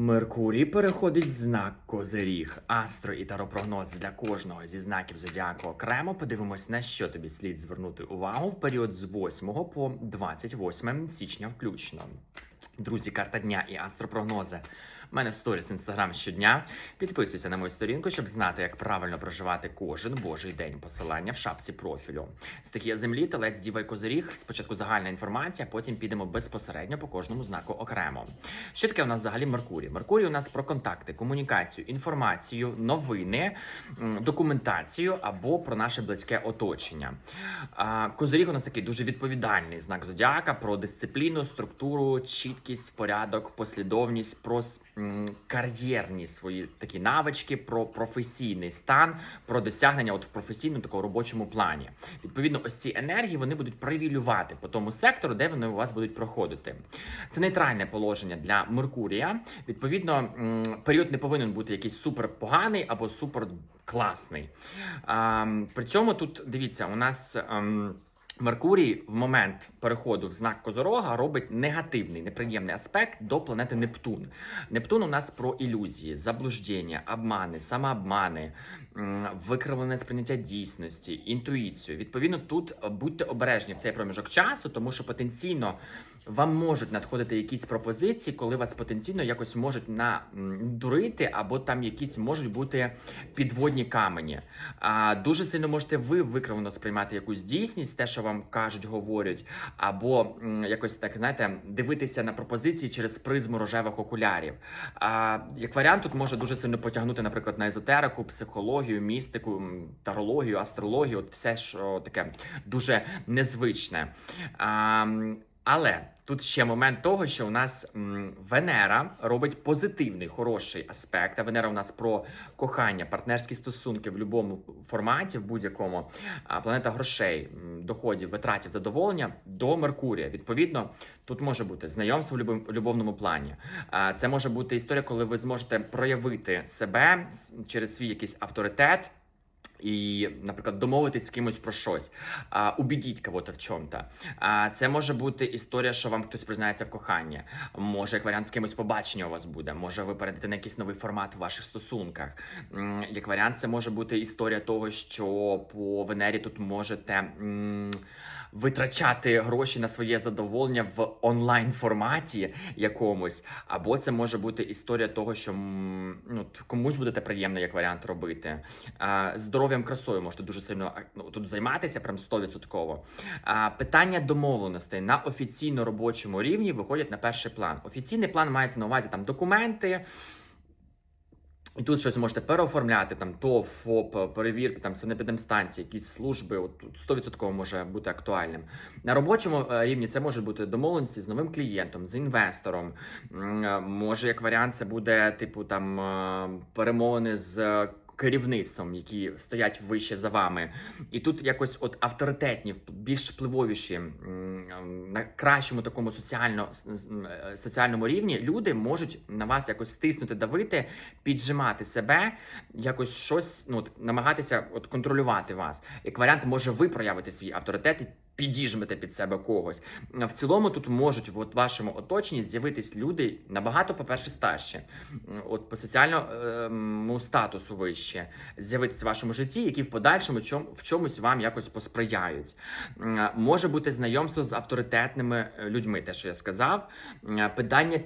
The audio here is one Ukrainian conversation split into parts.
Меркурій переходить знак Козиріг. Астро і таропрогноз для кожного зі знаків зодіаку окремо. Подивимось, на що тобі слід звернути увагу в період з 8 по 28 січня включно. Друзі, карта дня і астропрогнози. Мене в сторіс інстаграм щодня. Підписуйся на мою сторінку, щоб знати, як правильно проживати кожен божий день. Посилання в шапці профілю. Стихія землі, телець, діва і козиріг. Спочатку загальна інформація, потім підемо безпосередньо по кожному знаку окремо. Що таке у нас взагалі Меркурій? Меркурій у нас про контакти, комунікацію, інформацію, новини, документацію або про наше близьке оточення. Козиріг у нас такий дуже відповідальний знак зодіака про дисципліну, структуру, чіткість, порядок, послідовність, про кар'єрні свої такі навички, про професійний стан, про досягнення от в професійному такому робочому плані. Відповідно, ось ці енергії вони будуть привілювати по тому сектору, де вони у вас будуть проходити. Це нейтральне положення для Меркурія. Відповідно, період не повинен бути якийсь супер поганий або супер класний. При цьому тут дивіться, у нас. Меркурій в момент переходу в знак Козорога робить негативний, неприємний аспект до планети Нептун. Нептун у нас про ілюзії, заблуждення, обмани, самообмани, викривлене сприйняття дійсності, інтуїцію. Відповідно, тут будьте обережні в цей проміжок часу, тому що потенційно вам можуть надходити якісь пропозиції, коли вас потенційно якось можуть надурити, або там якісь можуть бути підводні камені. А дуже сильно можете ви викривлено сприймати якусь дійсність, те, що вам кажуть, говорять, або якось так знаєте, дивитися на пропозиції через призму рожевих окулярів. А як варіант, тут може дуже сильно потягнути, наприклад, на езотерику, психологію, містику, тарологію, астрологію, от все, що таке дуже незвичне. А, але тут ще момент того, що у нас Венера робить позитивний, хороший аспект. А Венера у нас про кохання, партнерські стосунки в будь-якому форматі, в будь-якому планета грошей, доходів, витратів, задоволення до Меркурія. Відповідно, тут може бути знайомство в любовному плані. Це може бути історія, коли ви зможете проявити себе через свій якийсь авторитет. І, наприклад, домовитись з кимось про щось, а, убідіть кого-то в чому-то. А, це може бути історія, що вам хтось признається в коханні. Може, як варіант з кимось побачення у вас буде. Може, ви перейдете на якийсь новий формат в ваших стосунках. Як варіант, це може бути історія того, що по Венері тут можете. Витрачати гроші на своє задоволення в онлайн форматі якомусь, або це може бути історія того, що ну комусь будете приємно як варіант робити. Здоров'ям красою можете дуже сильно ну, тут займатися, прям 100%. Питання домовленостей на офіційно робочому рівні виходять на перший план. Офіційний план мається на увазі там документи. І тут щось можете переоформляти, там ТОВ, ФОП, перевірки, там санепідемстанції, якісь служби, от тут 100% може бути актуальним. На робочому е, рівні це може бути домовленості з новим клієнтом, з інвестором. Е, Може, як варіант, це буде типу там е, перемовини з. Керівництвом, які стоять вище за вами, і тут якось от авторитетні, більш впливовіші на кращому такому соціально е, соціальному рівні люди можуть на вас якось стиснути, давити, піджимати себе, якось щось ну, намагатися от, контролювати вас. Як варіант, може ви проявити свій авторитет підіжмете під себе когось. В цілому тут можуть в вашому оточенні з'явитись люди набагато, по-перше, старші, от по соціальному статусу вище, з'явитись в вашому житті, які в подальшому в чомусь вам якось посприяють. Може бути знайомство з авторитетними людьми, те, що я сказав. Питання ем,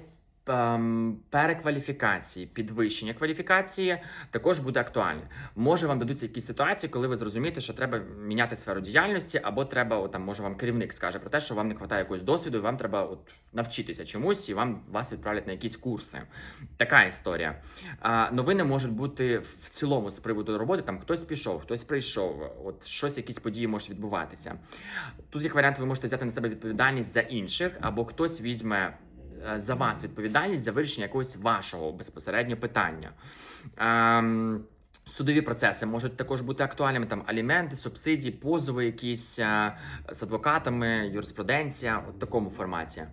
перекваліфікації, підвищення кваліфікації також буде актуальне. Може вам дадуться якісь ситуації, коли ви зрозумієте, що треба міняти сферу діяльності, або треба, от, там, може вам керівник скаже про те, що вам не вистачає якогось досвіду, і вам треба от, навчитися чомусь, і вам вас відправлять на якісь курси. Така історія. А, новини можуть бути в цілому з приводу роботи. Там хтось пішов, хтось прийшов, от щось, якісь події можуть відбуватися. Тут, як варіант, ви можете взяти на себе відповідальність за інших, або хтось візьме за вас відповідальність за вирішення якогось вашого безпосередньо питання. Ем, Судові процеси можуть також бути актуальними там аліменти, субсидії, позови, якісь е, з адвокатами, юриспруденція, от такому форматі.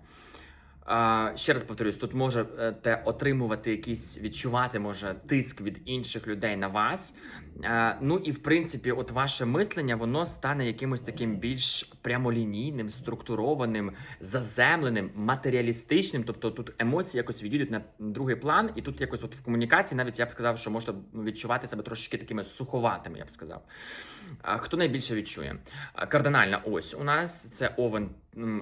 Ще раз повторюсь, тут можете отримувати якийсь, відчувати може тиск від інших людей на вас. Ну і в принципі, от ваше мислення воно стане якимось таким більш прямолінійним, структурованим, заземленим, матеріалістичним. Тобто тут емоції якось відійдуть на другий план, і тут якось от в комунікації, навіть я б сказав, що можна відчувати себе трошечки такими суховатими, я б сказав. Хто найбільше відчує? Кардинальна ось у нас це овен,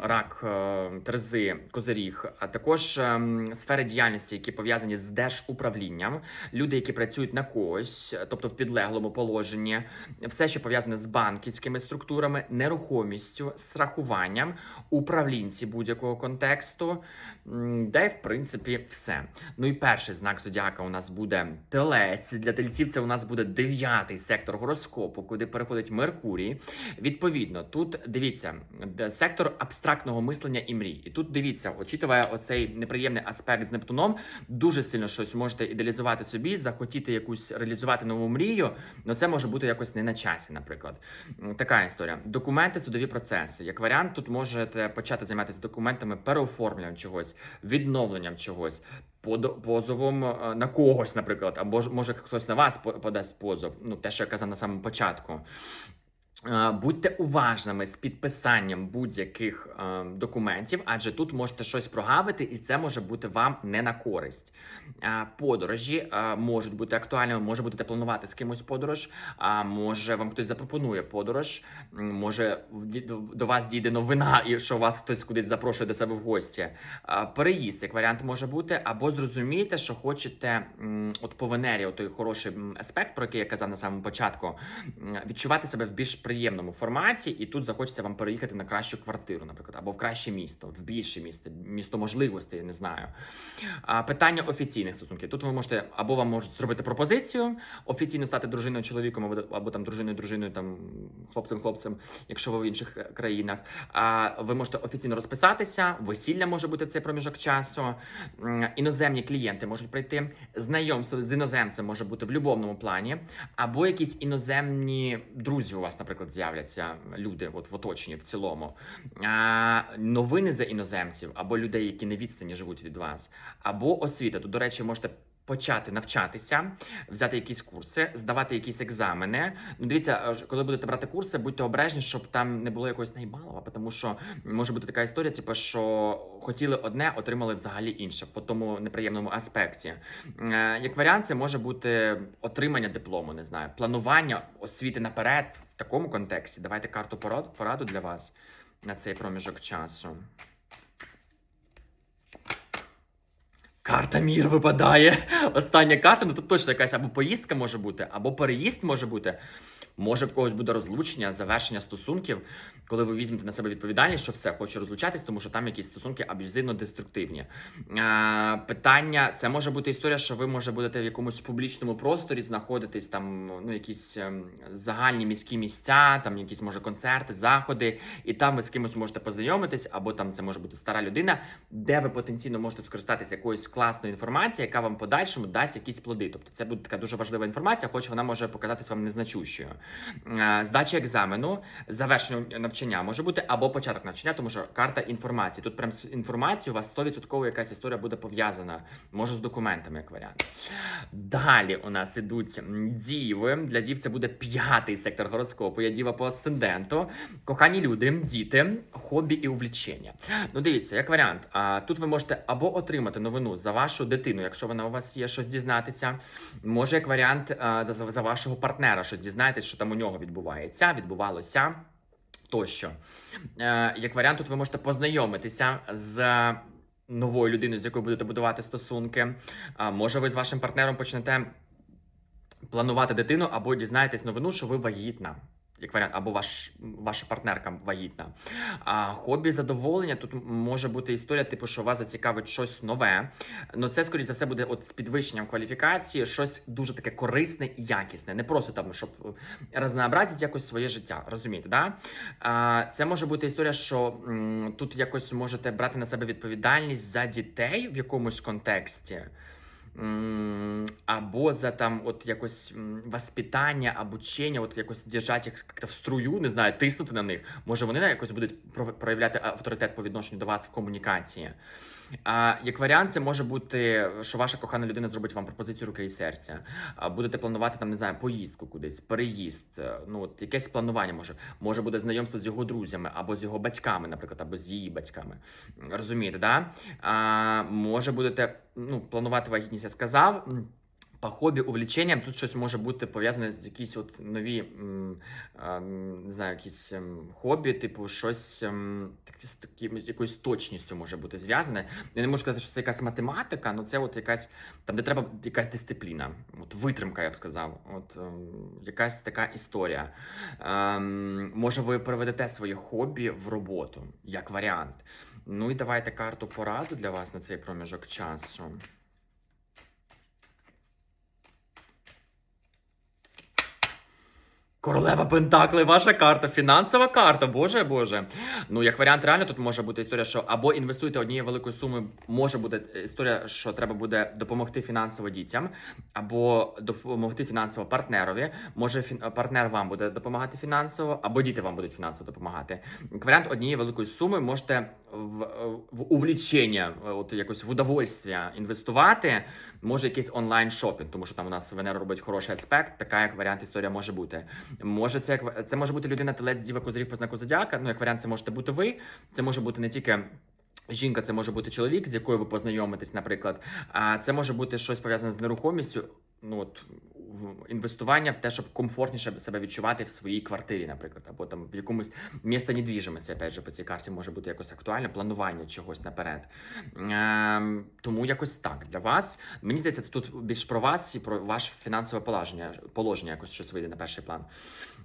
рак, е, терези, козиріг, а також ем, сфери діяльності, які пов'язані з держуправлінням, люди, які працюють на когось, е, тобто в підлеглому положенні, все, що пов'язане з банківськими структурами, нерухомістю, страхуванням, управлінці будь-якого контексту, де в принципі все. Ну і перший знак зодіака у нас буде телець. Для тельців це у нас буде дев'ятий сектор гороскопу, куди переходить Меркурій. Відповідно, тут дивіться сектор абстрактного мислення і мрій. І тут дивіться, очитуває оцей неприємний аспект з Нептуном, дуже сильно щось можете ідеалізувати собі, захотіти якусь реалізувати нову мрію. Ну це може бути якось не на часі, наприклад. Така історія. Документи, судові процеси. Як варіант, тут можете почати займатися документами, переоформленням чогось, відновленням чогось. Позовом е, на когось, наприклад, або може хтось на вас подасть позов. Ну, те, що я казав на самому початку. Е, Будьте уважними з підписанням будь-яких е, документів, адже тут можете щось прогавити, і це може бути вам не на користь. Е, подорожі е, можуть бути актуальними, може будете планувати з кимось подорож, а може вам хтось запропонує подорож, може до вас дійде новина, і що вас хтось кудись запрошує до себе в гості. Е, Переїзд як варіант може бути, або зрозумієте, що хочете м, от по Венері, той хороший аспект, про який я казав на самому початку, відчувати себе в більш приємному форматі, і тут захочеться вам переїхати на кращу квартиру, наприклад, або в краще місто, в більше місто, місто можливостей, я не знаю. А, питання офіційних стосунків. Тут ви можете або вам можуть зробити пропозицію, офіційно стати дружиною чоловіком, або, або там дружиною дружиною, там хлопцем хлопцем, якщо ви в інших е, країнах. А ви можете офіційно розписатися, весілля може бути в цей проміжок часу. Іноземні клієнти можуть прийти. Знайомство з іноземцем може бути в любовному плані, або якісь іноземні друзі у вас, наприклад, з'являться люди, от в оточенні в цілому. А, новини за іноземців або людей, які на відстані живуть від вас, або освіта. Тут, до речі, можете. Почати навчатися, взяти якісь курси, здавати якісь екзамени. Ну, дивіться, е, коли будете брати курси, будьте обережні, щоб там не було якогось найбалова, тому що може бути така історія, типу, що хотіли одне, отримали взагалі інше по тому неприємному аспекті. Е, Як варіант, це може бути отримання диплому, не знаю, планування освіти наперед в такому контексті. Давайте карту порад- пораду для вас на цей проміжок часу. Карта мір випадає. Остання карта, ну тут точно якась або поїздка може бути, або переїзд може бути. Може, в когось буде розлучення, завершення стосунків, коли ви візьмете на себе відповідальність, що все, хочу розлучатись, тому що там якісь стосунки аб'юзивно-деструктивні. Е, питання: це може бути історія, що ви може будете в якомусь публічному просторі знаходитись там, ну якісь ем, загальні міські місця, там якісь може концерти, заходи, і там ви з кимось можете познайомитись, або там це може бути стара людина, де ви потенційно можете скористатися якоюсь класною інформацією, яка вам подальшому дасть якісь плоди. Тобто це буде така дуже важлива інформація, хоч вона може показатись вам незначущою. Е, Здача екзамену, завершення навчання може бути або початок навчання, тому що карта інформації. Тут прям з інформацією у вас 100% якась історія буде пов'язана, може з документами, як варіант. Далі у нас ідуть діви. Для дів це буде п'ятий сектор гороскопу. Я діва по асценденту. Кохані люди, діти, хобі і увлічення. Ну, дивіться, як варіант. Тут ви можете або отримати новину за вашу дитину, якщо вона у вас є щось дізнатися. Може, як варіант за, вашого партнера, щось дізнаєтесь, що там у нього відбувається, відбувалося тощо. Е, як варіант, тут ви можете познайомитися з новою людиною, з якою будете будувати стосунки. А, може, ви з вашим партнером почнете планувати дитину, або дізнаєтесь новину, що ви вагітна. Як варіант, або ваш, ваша партнерка вагітна. А хобі задоволення тут може бути історія, типу, що вас зацікавить щось нове. Ну це, скоріш за все, буде от з підвищенням кваліфікації, щось дуже таке корисне і якісне. Не просто там, щоб разнообразити якось своє життя. Розумієте, да? А, це може бути історія, що м, тут якось можете брати на себе відповідальність за дітей в якомусь контексті. Або за там от якось воспитання, обучення, от якось держати їх як-то в струю, не знаю, тиснути на них. Може, вони якось будуть проявляти авторитет по відношенню до вас в комунікації. А, як варіант, це може бути, що ваша кохана людина зробить вам пропозицію руки і серця. А, будете планувати там, не знаю, поїздку кудись, переїзд. е, Ну, от якесь планування може. Може буде знайомство з його друзями, або з його батьками, наприклад, або з її батьками. Розумієте, да? А, може будете ну, планувати вагітність, я сказав. По хобі, увліченням тут щось може бути пов'язане з якісь от нові, не знаю, якісь ем, хобі, типу, щось ем, таким якоюсь точністю може бути зв'язане. Я не можу сказати, що це якась математика, але це от якась там, де треба якась дисципліна, от витримка, я б сказав. От ем, якась така історія. Ем, може, ви переведете своє хобі в роботу як варіант. Ну і давайте карту пораду для вас на цей проміжок часу. Королева Пентакли, ваша карта, фінансова карта, боже боже. Ну, як варіант, реально тут може бути історія, що або інвестуєте однією великою сумою, може бути історія, що треба буде допомогти фінансово дітям, або допомогти фінансово партнерові. Може, фін- партнер вам буде допомагати фінансово, або діти вам будуть фінансово допомагати. Як варіант однієї великої суми можете в, в увлічення, от якось в удовольствие інвестувати. Може якийсь онлайн шопінг, тому що там у нас Венера робить хороший аспект. Така як варіант історія може бути. Може, це як це може бути людина телець діва козирів по знаку зодіака. Ну як варіант, це можете бути ви. Це може бути не тільки. Жінка, це може бути чоловік, з якою ви познайомитесь, наприклад. А це може бути щось пов'язане з нерухомістю. Ну от інвестування в те, щоб комфортніше себе відчувати в своїй квартирі, наприклад, або там в якомусь місто недвіжимості, опять же, по цій карті може бути якось актуальне планування чогось наперед. Ем, тому якось так для вас. Мені здається, це тут більш про вас і про ваше фінансове положення, положення якось щось вийде на перший план.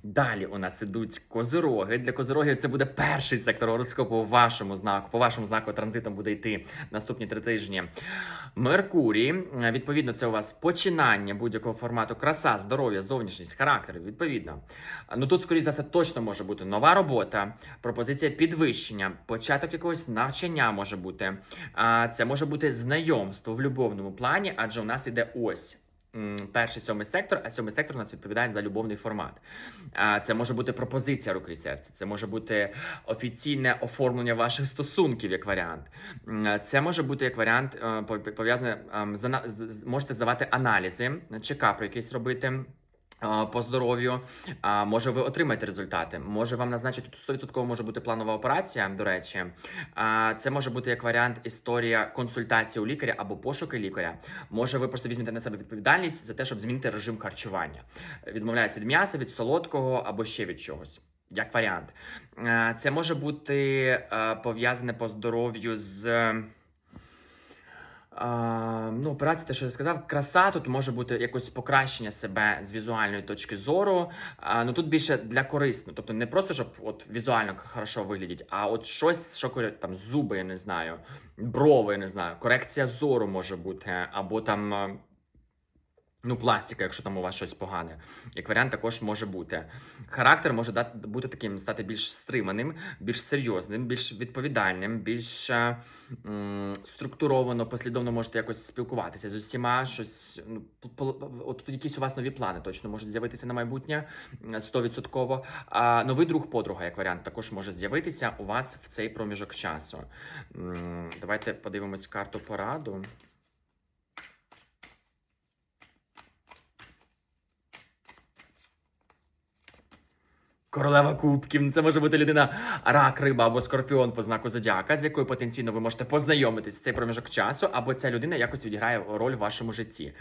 Далі у нас ідуть козироги. Для козирогів це буде перший сектор гороскопу у вашому знаку. По вашому знаку транзитом буде йти наступні три тижні. Меркурій. Е, Відповідно, це у вас починання будь-якого формату. Краса, здоров'я, зовнішність, характер. Відповідно. Ну тут, скоріше за все, точно може бути нова робота, пропозиція підвищення, початок якогось навчання може бути. А це може бути знайомство в любовному плані, адже у нас іде ось. Перший сьомий сектор, а сьомий сектор у нас відповідає за любовний формат. Це може бути пропозиція руки і серця, це може бути офіційне оформлення ваших стосунків як варіант. Це може бути як варіант е, пов'язане ем, можете здавати аналізи, чекапи якісь робити. Е, По здоров'ю, а може ви отримаєте результати. Може вам назначити тут 100% може бути планова операція. До речі, а це може бути як варіант історія консультації у лікаря або пошуки лікаря. Може, ви просто візьмете на себе відповідальність за те, щоб змінити режим харчування. Відмовляється від м'яса, від солодкого або ще від чогось. Як варіант, Е, це може бути е, пов'язане по здоров'ю з. Ну, операція, те, що я сказав, краса тут може бути якось покращення себе з візуальної точки зору. А, ну тут більше для корисно. Тобто не просто щоб от візуально хорошо виглядіть, а от щось, що там зуби, я не знаю, брови, я не знаю, корекція зору може бути, або там. Ну, пластика, якщо там у вас щось погане, як варіант, також може бути. Характер може дати бути таким, стати більш стриманим, більш серйозним, більш відповідальним, більш е, м, структуровано, послідовно можете якось спілкуватися з усіма. Щось ну от якісь у вас нові плани точно можуть з'явитися на майбутнє м, 100%. А новий друг подруга, як варіант, також може з'явитися у вас в цей проміжок часу. М, Давайте подивимось карту пораду. Королева кубків. Це може бути людина рак, риба або скорпіон по знаку зодіака, з якою потенційно ви можете познайомитись в цей проміжок часу, або ця людина якось відіграє роль в вашому житті.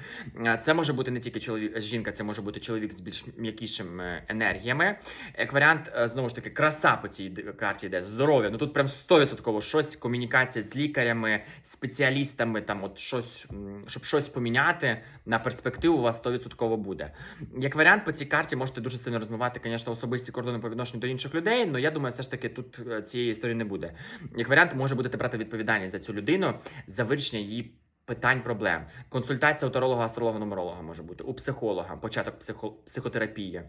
Е, Це може бути не тільки чоловік, жінка, це може бути чоловік з більш м'якішими енергіями. Як варіант, е, знову ж таки, краса по цій карті йде, здоров'я. Ну тут прям 100% щось, комунікація з лікарями, спеціалістами, там от щось, щоб щось поміняти на перспективу, у вас 100% буде. Як варіант, по цій карті можете дуже сильно розмивати, звісно, особисті кордони по відношенню до інших людей. Ну я думаю, все ж таки тут е, цієї історії не буде. Як варіант, може будете брати відповідальність за цю людину за вирішення її. Питань проблем, консультація у таролога, астролога, нумеролога може бути у психолога, початок психо- психотерапії.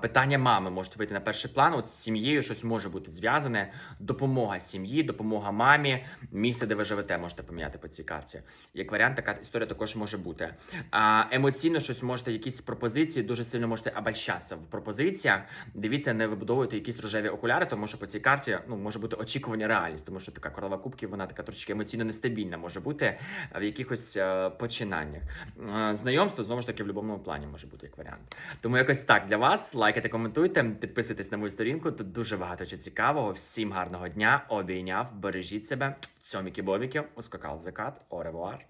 Питання мами можуть вийти на перший план. От з сім'єю щось може бути зв'язане. Допомога сім'ї, допомога мамі, місце, де ви живете, можете поміняти по цій карті. Як варіант, така історія також може бути. А, емоційно щось можете, якісь пропозиції, дуже сильно можете обольщатися в пропозиціях. Дивіться, не вибудовуйте якісь рожеві окуляри, тому що по цій карті ну може бути очікування реальність, тому що така королева кубків, вона така трошки емоційно нестабільна може бути в якихось е, починаннях. Е, Знайомство знову ж таки в будь-якому плані може бути як варіант. Тому якось так для вас. Лайкайте, коментуйте, підписуйтесь на мою сторінку. Тут дуже багато чого цікавого. Всім гарного дня. Обійняв, бережіть себе. Цьоміки бобіки, ускакав закат. Оревуар.